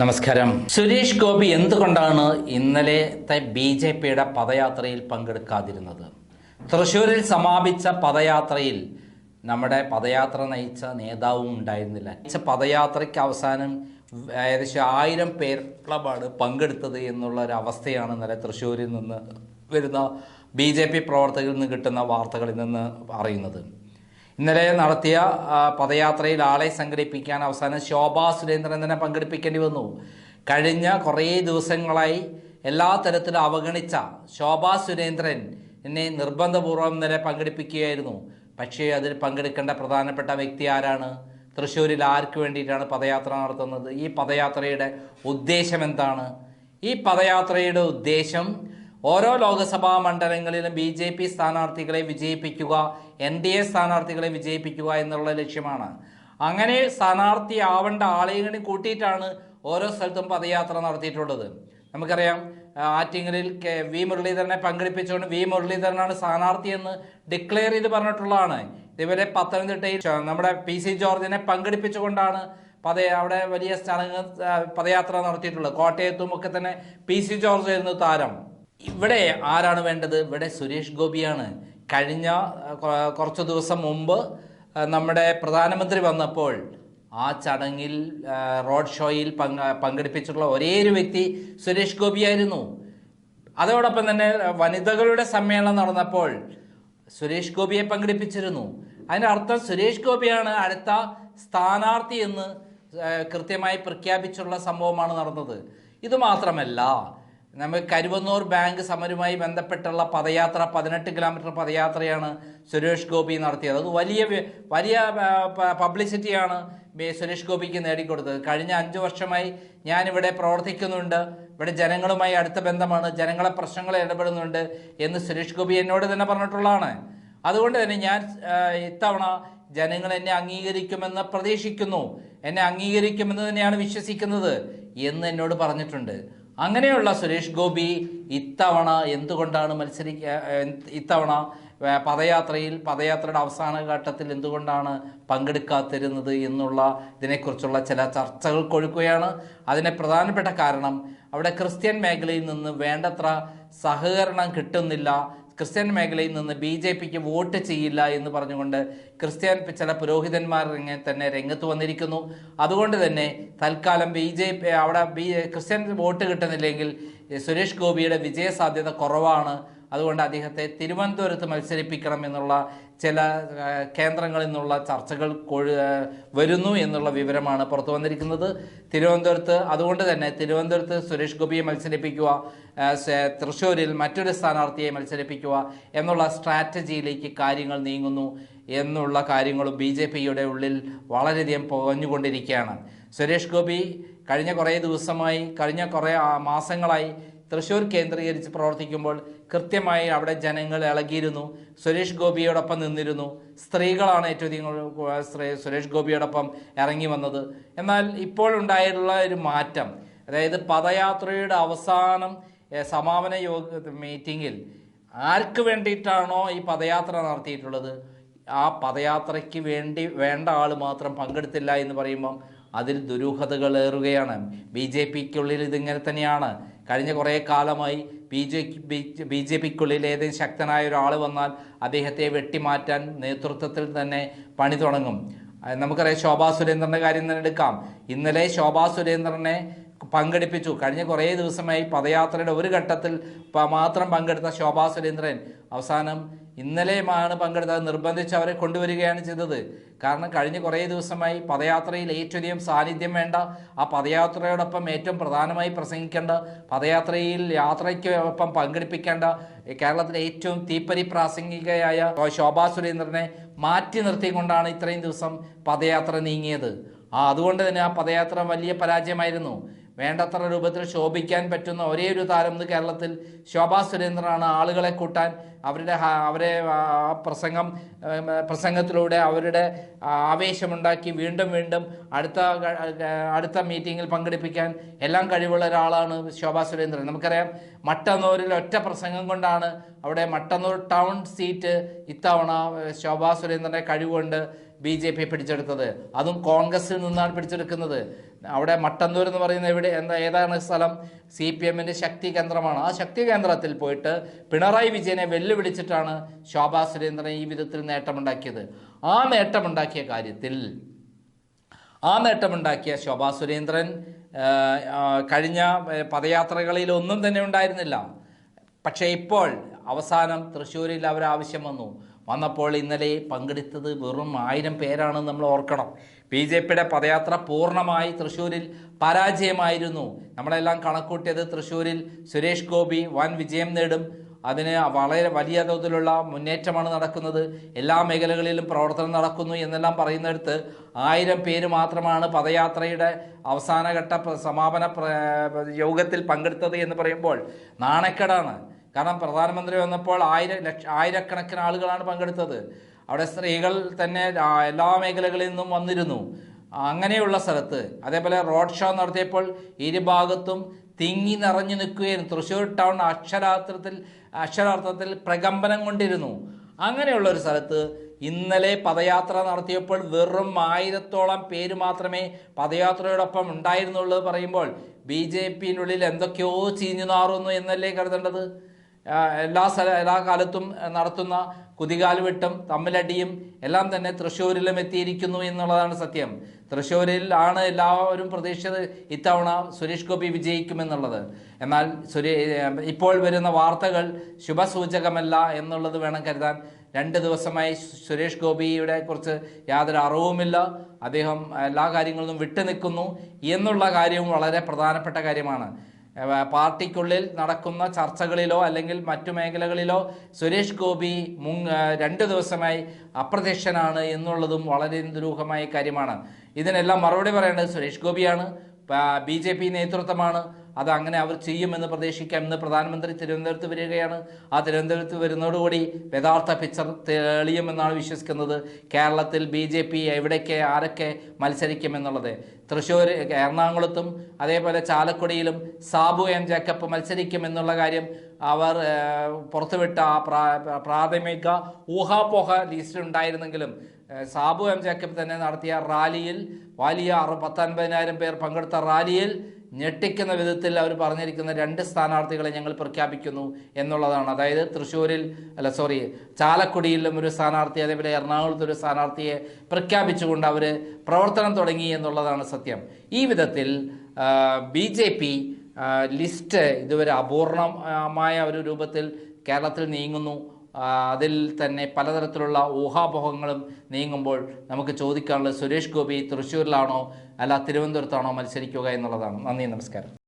നമസ്കാരം. സുരേഷ് ഗോപി എന്തുകൊണ്ടാണ് ഇന്നലത്തെ ബി ജെ പിയുടെ പദയാത്രയിൽ പങ്കെടുക്കാതിരുന്നത്? തൃശ്ശൂരിൽ സമാപിച്ച പദയാത്രയിൽ നമ്മുടെ പദയാത്ര നയിച്ച നേതാവും ഉണ്ടായിരുന്നില്ല. പദയാത്രയ്ക്ക് അവസാനം ഏകദേശം ആയിരം പേരോളമാണ് പങ്കെടുത്തത് എന്നുള്ള ഒരു അവസ്ഥയാണ് ഇന്നലെ തൃശ്ശൂരിൽ നിന്ന് വരുന്ന ബി ജെ പി പ്രവർത്തകരിൽ നിന്ന് കിട്ടുന്ന വാർത്തകളിൽ നിന്ന് അറിയുന്നത്. ഇന്നലെ നടത്തിയ പദയാത്രയിൽ ആളെ സംഘടിപ്പിക്കാൻ അവസാനം ശോഭാ സുരേന്ദ്രൻ തന്നെ പങ്കെടുപ്പിക്കേണ്ടി വന്നു. കഴിഞ്ഞ കുറേ ദിവസങ്ങളായി എല്ലാ തരത്തിലും അവഗണിച്ച ശോഭാ സുരേന്ദ്രൻ എന്നെ നിർബന്ധപൂർവം ഇന്നലെ പങ്കെടുപ്പിക്കുകയായിരുന്നു. പക്ഷേ അതിൽ പങ്കെടുക്കേണ്ട പ്രധാനപ്പെട്ട വ്യക്തി ആരാണ്? തൃശ്ശൂരിൽ ആർക്ക് വേണ്ടിയിട്ടാണ് പദയാത്ര നടത്തുന്നത്? ഈ പദയാത്രയുടെ ഉദ്ദേശം എന്താണ്? ഈ പദയാത്രയുടെ ഉദ്ദേശം ഓരോ ലോക്സഭാ മണ്ഡലങ്ങളിലും ബി ജെ പി സ്ഥാനാർത്ഥികളെ വിജയിപ്പിക്കുക എൻ ഡി എ സ്ഥാനാർത്ഥികളെ വിജയിപ്പിക്കുക എന്നുള്ള ലക്ഷ്യമാണ്. അങ്ങനെ സ്ഥാനാർത്ഥി ആവേണ്ട ആളുകളെ കൂട്ടിയിട്ടാണ് ഓരോ സ്ഥലത്തും പദയാത്ര നടത്തിയിട്ടുള്ളത്. നമുക്കറിയാം ആറ്റിങ്ങലിൽ കെ വി മുരളീധരനെ പങ്കെടുപ്പിച്ചുകൊണ്ട് വി മുരളീധരനാണ് സ്ഥാനാർത്ഥി എന്ന് ഡിക്ലെയർ ചെയ്ത് പറഞ്ഞിട്ടുള്ളതാണ്. ഇതുവരെ പത്തനംതിട്ടയിൽ നമ്മുടെ പി സി ജോർജിനെ പങ്കെടുപ്പിച്ചുകൊണ്ടാണ് പദ അവിടെ വലിയ സ്ഥലങ്ങൾ പദയാത്ര നടത്തിയിട്ടുള്ളത്. കോട്ടയത്തും ഒക്കെ തന്നെ പി സി ജോർജ് ആയിരുന്നു താരം. ഇവിടെ ആരാണ് വേണ്ടത്? ഇവിടെ സുരേഷ് ഗോപിയാണ്. കഴിഞ്ഞ കുറച്ച് ദിവസം മുമ്പ് നമ്മുടെ പ്രധാനമന്ത്രി വന്നപ്പോൾ ആ ചടങ്ങിൽ റോഡ് ഷോയിൽ പങ്ക പങ്കെടുപ്പിച്ചിട്ടുള്ള ഒരേ ഒരു വ്യക്തി സുരേഷ് ഗോപിയായിരുന്നു. അതോടൊപ്പം തന്നെ വനിതകളുടെ സമ്മേളനം നടന്നപ്പോൾ സുരേഷ് ഗോപിയെ പങ്കെടുപ്പിച്ചിരുന്നു. അതിന്റെ അർത്ഥം സുരേഷ് ഗോപിയാണ് അടുത്ത സ്ഥാനാർത്ഥി എന്ന് കൃത്യമായി പ്രഖ്യാപിച്ചുള്ള സംഭവമാണ് നടന്നത്. ഇത് മാത്രമല്ല നമ്മൾ കരുവന്നൂർ ബാങ്ക് സമരവുമായി ബന്ധപ്പെട്ടുള്ള പദയാത്ര പതിനെട്ട് കിലോമീറ്റർ പദയാത്രയാണ് സുരേഷ് ഗോപി നടത്തിയത്. അത് വലിയ വലിയ പബ്ലിസിറ്റിയാണ് സുരേഷ് ഗോപിക്ക് നേടിക്കൊടുത്തത്. കഴിഞ്ഞ അഞ്ച് വർഷമായി ഞാനിവിടെ പ്രവർത്തിക്കുന്നുണ്ട്. ഇവിടെ ജനങ്ങളുമായി അടുത്ത ബന്ധമാണ്. ജനങ്ങളെ പ്രശ്നങ്ങളെ ഇടപെടുന്നുണ്ട് എന്ന് സുരേഷ് ഗോപി എന്നോട് തന്നെ പറഞ്ഞിട്ടുള്ളതാണ്. അതുകൊണ്ട് തന്നെ ഞാൻ ഇത്തവണ ജനങ്ങൾ എന്നെ അംഗീകരിക്കുമെന്ന് പ്രതീക്ഷിക്കുന്നു. എന്നെ അംഗീകരിക്കുമെന്ന് തന്നെയാണ് വിശ്വസിക്കുന്നത് എന്ന് എന്നോട് പറഞ്ഞിട്ടുണ്ട്. അങ്ങനെയുള്ള സുരേഷ് ഗോപി ഇത്തവണ എന്തുകൊണ്ടാണ് മത്സരിക്ക ഇത്തവണ പദയാത്രയിൽ പദയാത്രയുടെ അവസാന ഘട്ടത്തിൽ എന്തുകൊണ്ടാണ് പങ്കെടുക്കാതിരുന്നത് എന്നുള്ള ഇതിനെക്കുറിച്ചുള്ള ചില ചർച്ചകൾ കൊഴുക്കുകയാണ് അതിന് പ്രധാനപ്പെട്ട കാരണം അവിടെ ക്രിസ്ത്യൻ മേഖലയിൽ നിന്ന് വേണ്ടത്ര സഹകരണം കിട്ടുന്നില്ല. ക്രിസ്ത്യൻ മേഖലയിൽ നിന്ന് ബി ജെ പിക്ക് വോട്ട് ചെയ്യില്ല എന്ന് പറഞ്ഞുകൊണ്ട് ക്രിസ്ത്യൻ ചില പുരോഹിതന്മാർ തന്നെ രംഗത്ത് വന്നിരിക്കുന്നു. അതുകൊണ്ട് തന്നെ തൽക്കാലം ബി ജെ പി അവിടെ ബി ക്രിസ്ത്യൻ വോട്ട് കിട്ടുന്നില്ലെങ്കിൽ സുരേഷ് ഗോപിയുടെ വിജയ സാധ്യത കുറവാണ്. അതുകൊണ്ട് അദ്ദേഹത്തെ തിരുവനന്തപുരത്ത് മത്സരിപ്പിക്കണം എന്നുള്ള ചില കേന്ദ്രങ്ങളിൽ നിന്നുള്ള ചർച്ചകൾ വരുന്നു എന്നുള്ള വിവരമാണ് പുറത്തു വന്നിരിക്കുന്നത്. തിരുവനന്തപുരത്ത് അതുകൊണ്ട് തന്നെ തിരുവനന്തപുരത്ത് സുരേഷ് ഗോപിയെ മത്സരിപ്പിക്കുക തൃശ്ശൂരിൽ മറ്റൊരു സ്ഥാനാർത്ഥിയെ മത്സരിപ്പിക്കുക എന്നുള്ള സ്ട്രാറ്റജിയിലേക്ക് കാര്യങ്ങൾ നീങ്ങുന്നു എന്നുള്ള കാര്യങ്ങളും ബി ജെ പിയുടെ ഉള്ളിൽ വളരെയധികം പുകഞ്ഞുകൊണ്ടിരിക്കുകയാണ്. സുരേഷ് ഗോപി കഴിഞ്ഞ കുറേ ദിവസമായി കഴിഞ്ഞ കുറേ മാസങ്ങളായി തൃശ്ശൂർ കേന്ദ്രീകരിച്ച് പ്രവർത്തിക്കുമ്പോൾ കൃത്യമായി അവിടെ ജനങ്ങൾ ഇളകിയിരുന്നു. സുരേഷ് ഗോപിയോടൊപ്പം നിന്നിരുന്നു. സ്ത്രീകളാണ് ഏറ്റവും അധികം സുരേഷ് ഗോപിയോടൊപ്പം ഇറങ്ങി വന്നത്. എന്നാൽ ഇപ്പോൾ ഉണ്ടായിട്ടുള്ള ഒരു മാറ്റം അതായത് പദയാത്രയുടെ അവസാനം സമാപന യോഗ മീറ്റിങ്ങിൽ ആർക്ക് വേണ്ടിയിട്ടാണോ ഈ പദയാത്ര നടത്തിയിട്ടുള്ളത്? ആ പദയാത്രയ്ക്ക് വേണ്ടി വേണ്ട ആൾ മാത്രം പങ്കെടുത്തില്ല എന്ന് പറയുമ്പം അതിൽ ദുരൂഹതകൾ ഏറുകയാണ്. ബി ജെ പിക്കുള്ളിൽ ഇതിങ്ങനെ തന്നെയാണ്. കഴിഞ്ഞ കുറേ കാലമായി ബി ജെ ബി ജെ പിക്കുള്ളിൽ ഏതെങ്കിലും ശക്തനായ ഒരാൾ വന്നാൽ അദ്ദേഹത്തെ വെട്ടിമാറ്റാൻ നേതൃത്വത്തിൽ തന്നെ പണി തുടങ്ങും. നമുക്കറിയാം ശോഭാ സുരേന്ദ്രന്റെ കാര്യം തന്നെ എടുക്കാം. ഇന്നലെ ശോഭാ സുരേന്ദ്രനെ പങ്കെടുപ്പിച്ചു. കഴിഞ്ഞ കുറേ ദിവസമായി പദയാത്രയുടെ ഒരു ഘട്ടത്തിൽ മാത്രം പങ്കെടുത്ത ശോഭാ സുരേന്ദ്രൻ. അവസാനം ഇന്നലെയുമാണ് പങ്കെടുത്തത്. നിർബന്ധിച്ച് അവരെ കൊണ്ടുവരികയാണ് ചെയ്തത്. കാരണം കഴിഞ്ഞ കുറേ ദിവസമായി പദയാത്രയിൽ ഏറ്റവും സാന്നിധ്യം വേണ്ട ആ പദയാത്രയോടൊപ്പം ഏറ്റവും പ്രധാനമായി പ്രസംഗിക്കേണ്ട പദയാത്രയിൽ യാത്രയ്ക്ക് ഒപ്പം പങ്കെടുപ്പിക്കേണ്ട കേരളത്തിലെ ഏറ്റവും തീപ്പരി പ്രാസംഗികയായ ശോഭാ സുരേന്ദ്രനെ മാറ്റി നിർത്തിക്കൊണ്ടാണ് ഇത്രയും ദിവസം പദയാത്ര നീങ്ങിയത്. ആ അതുകൊണ്ട് തന്നെ ആ പദയാത്ര വലിയ പരാജയമായിരുന്നു. വേണ്ടത്ര രൂപത്തിൽ ശോഭിക്കാൻ പറ്റുന്ന ഒരേ ഒരു താരം ഇന്ന് കേരളത്തിൽ ശോഭാ സുരേന്ദ്രനാണ്. ആളുകളെ കൂട്ടാൻ അവരുടെ അവരെ പ്രസംഗം പ്രസംഗത്തിലൂടെ അവരുടെ ആവേശമുണ്ടാക്കി വീണ്ടും വീണ്ടും അടുത്ത അടുത്ത മീറ്റിങ്ങിൽ പങ്കെടുപ്പിക്കാൻ എല്ലാം കഴിവുള്ള ഒരാളാണ് ശോഭാ സുരേന്ദ്രൻ. നമുക്കറിയാം മട്ടന്നൂരിൽ ഒറ്റ പ്രസംഗം കൊണ്ടാണ് അവിടെ മട്ടന്നൂർ ടൗൺ സീറ്റ് ഇത്തവണ ശോഭാ സുരേന്ദ്രന്റെ കഴിവുകൊണ്ട് ബി ജെ പി പിടിച്ചെടുത്തത്. അതും കോൺഗ്രസിൽ നിന്നാണ് പിടിച്ചെടുക്കുന്നത്. അവിടെ മട്ടന്നൂർ എന്ന് പറയുന്ന എവിടെ എന്താ ഏതാണ് സ്ഥലം? സി പി എമ്മിന്റെ ശക്തി കേന്ദ്രമാണ്. ആ ശക്തി കേന്ദ്രത്തിൽ പോയിട്ട് പിണറായി വിജയനെ വെല്ലുവിളിച്ചിട്ടാണ് ശോഭാ സുരേന്ദ്രൻ ഈ വിധത്തിൽ നേട്ടമുണ്ടാക്കിയത്. ആ നേട്ടമുണ്ടാക്കിയ കാര്യത്തിൽ ആ നേട്ടമുണ്ടാക്കിയ ശോഭാ സുരേന്ദ്രൻ കഴിഞ്ഞ പദയാത്രകളിലൊന്നും തന്നെ ഉണ്ടായിരുന്നില്ല. പക്ഷേ ഇപ്പോൾ അവസാനം തൃശ്ശൂരിൽ അവരാവശ്യം വന്നു. വന്നപ്പോൾ ഇന്നലെ പങ്കെടുത്തത് വെറും ആയിരം പേരാണ് നമ്മൾ ഓർക്കണം. ബി ജെ പിയുടെ പദയാത്ര പൂർണമായി തൃശ്ശൂരിൽ പരാജയമായിരുന്നു. നമ്മളെല്ലാം കണക്കൂട്ടിയത് തൃശ്ശൂരിൽ സുരേഷ് ഗോപി വൻ വിജയം നേടും. അതിന് വളരെ വലിയ തോതിലുള്ള മുന്നേറ്റമാണ് നടക്കുന്നത്. എല്ലാ മേഖലകളിലും പ്രവർത്തനം നടക്കുന്നു എന്നെല്ലാം പറയുന്നിടത്ത് ആയിരം പേര് മാത്രമാണ് പദയാത്രയുടെ അവസാനഘട്ട സമാപന യോഗത്തിൽ പങ്കെടുത്തത് എന്ന് പറയുമ്പോൾ നാണക്കേടാണ്. കാരണം പ്രധാനമന്ത്രി വന്നപ്പോൾ ആയിര ലക്ഷ ആയിരക്കണക്കിന് ആളുകളാണ് പങ്കെടുത്തത്. അവിടെ സ്ത്രീകൾ തന്നെ എല്ലാ മേഖലകളിൽ നിന്നും വന്നിരുന്നു. അങ്ങനെയുള്ള സ്ഥലത്ത്. അതേപോലെ റോഡ് ഷോ നടത്തിയപ്പോൾ ഇരുഭാഗത്തും തിങ്ങി നിറഞ്ഞു നിൽക്കുകയും തൃശ്ശൂർ ടൗൺ അക്ഷരാർത്ഥത്തിൽ അക്ഷരാർത്ഥത്തിൽ പ്രകമ്പനം കൊണ്ടിരുന്നു. അങ്ങനെയുള്ള ഒരു സ്ഥലത്ത് ഇന്നലെ പദയാത്ര നടത്തിയപ്പോൾ വെറും ആയിരത്തോളം പേര് മാത്രമേ പദയാത്രയോടൊപ്പം ഉണ്ടായിരുന്നുള്ളൂ പറയുമ്പോൾ ബി ജെ പിയിനുള്ളിൽ എന്തൊക്കെയോ ചീഞ്ഞു നാറുന്നു എന്നല്ലേ കരുതേണ്ടത്? എല്ലാ സ്ഥല എല്ലാ കാലത്തും നടത്തുന്ന കുതികാലുവെട്ടും തമ്മിലടിയും എല്ലാം തന്നെ തൃശ്ശൂരിലും എത്തിയിരിക്കുന്നു എന്നുള്ളതാണ് സത്യം. തൃശ്ശൂരിൽ ആണ് എല്ലാവരും പ്രതീക്ഷിച്ചത് ഇത്തവണ സുരേഷ് ഗോപി വിജയിക്കുമെന്നുള്ളത്. എന്നാൽ സുരേ ഇപ്പോൾ വരുന്ന വാർത്തകൾ ശുഭസൂചകമല്ല എന്നുള്ളത് വേണം കരുതാൻ. രണ്ട് ദിവസമായി സുരേഷ് ഗോപിയുടെ കുറിച്ച് യാതൊരു അറിവുമില്ല. അദ്ദേഹം എല്ലാ കാര്യങ്ങളിലും വിട്ടു നിൽക്കുന്നു എന്നുള്ള കാര്യവും വളരെ പ്രധാനപ്പെട്ട കാര്യമാണ്. പാർട്ടിക്കുള്ളിൽ നടക്കുന്ന ചർച്ചകളിലോ അല്ലെങ്കിൽ മറ്റു മേഖലകളിലോ സുരേഷ് ഗോപി മുങ് രണ്ട് ദിവസമായി അപ്രത്യക്ഷനാണ് എന്നുള്ളതും വളരെ ദുരൂഹമായ കാര്യമാണ്. ഇതിനെല്ലാം മറുപടി പറയേണ്ടത് സുരേഷ് ഗോപിയാണ്. ബി നേതൃത്വമാണ്. അത് അങ്ങനെ അവർ ചെയ്യുമെന്ന് പ്രതീക്ഷിക്കാം. ഇന്ന് പ്രധാനമന്ത്രി തിരുവനന്തപുരത്ത് വരികയാണ്. ആ തിരുവനന്തപുരത്ത് വരുന്നതോടുകൂടി യഥാർത്ഥ പിക്ചർ തെളിയുമെന്നാണ് വിശ്വസിക്കുന്നത്. കേരളത്തിൽ ബി ജെ പി എവിടേക്ക് ആരൊക്കെ മത്സരിക്കുമെന്നുള്ളത്. തൃശ്ശൂർ എറണാകുളത്തും അതേപോലെ ചാലക്കുടിയിലും സാബു എം ജേക്കബ് മത്സരിക്കുമെന്നുള്ള കാര്യം അവർ പുറത്തുവിട്ട ആ പ്രാ- പ്രാഥമിക ഊഹാപോഹ ലിസ്റ്റ് ഉണ്ടായിരുന്നെങ്കിലും സാബു എം ജേക്കബ് തന്നെ നടത്തിയ റാലിയിൽ വലിയ പത്തൊൻപതിനായിരം പേർ പങ്കെടുത്ത റാലിയിൽ ഞെട്ടിക്കുന്ന വിധത്തിൽ അവർ പറഞ്ഞിരിക്കുന്ന രണ്ട് സ്ഥാനാർത്ഥികളെ ഞങ്ങൾ പ്രഖ്യാപിക്കുന്നു എന്നുള്ളതാണ്. അതായത് തൃശ്ശൂരിൽ അല്ല സോറി ചാലക്കുടിയിലും ഒരു സ്ഥാനാർത്ഥി അതേപോലെ എറണാകുളത്ത് ഒരു സ്ഥാനാർത്ഥിയെ പ്രഖ്യാപിച്ചുകൊണ്ട് അവർ പ്രവർത്തനം തുടങ്ങി എന്നുള്ളതാണ് സത്യം. ഈ വിധത്തിൽ ബി ജെ പി ലിസ്റ്റ് ഇതുവരെ അപൂർണമായ ഒരു രൂപത്തിൽ കേരളത്തിൽ നീങ്ങുന്നു. അതിൽ തന്നെ പലതരത്തിലുള്ള ഊഹാപോഹങ്ങളും നീങ്ങുമ്പോൾ നമുക്ക് ചോദിക്കാനുള്ളത് സുരേഷ് ഗോപി തൃശ്ശൂരിലാണോ അല്ല തിരുവനന്തപുരത്താണോ മത്സരിക്കുക എന്നുള്ളതാണ്. നന്ദി നമസ്കാരം.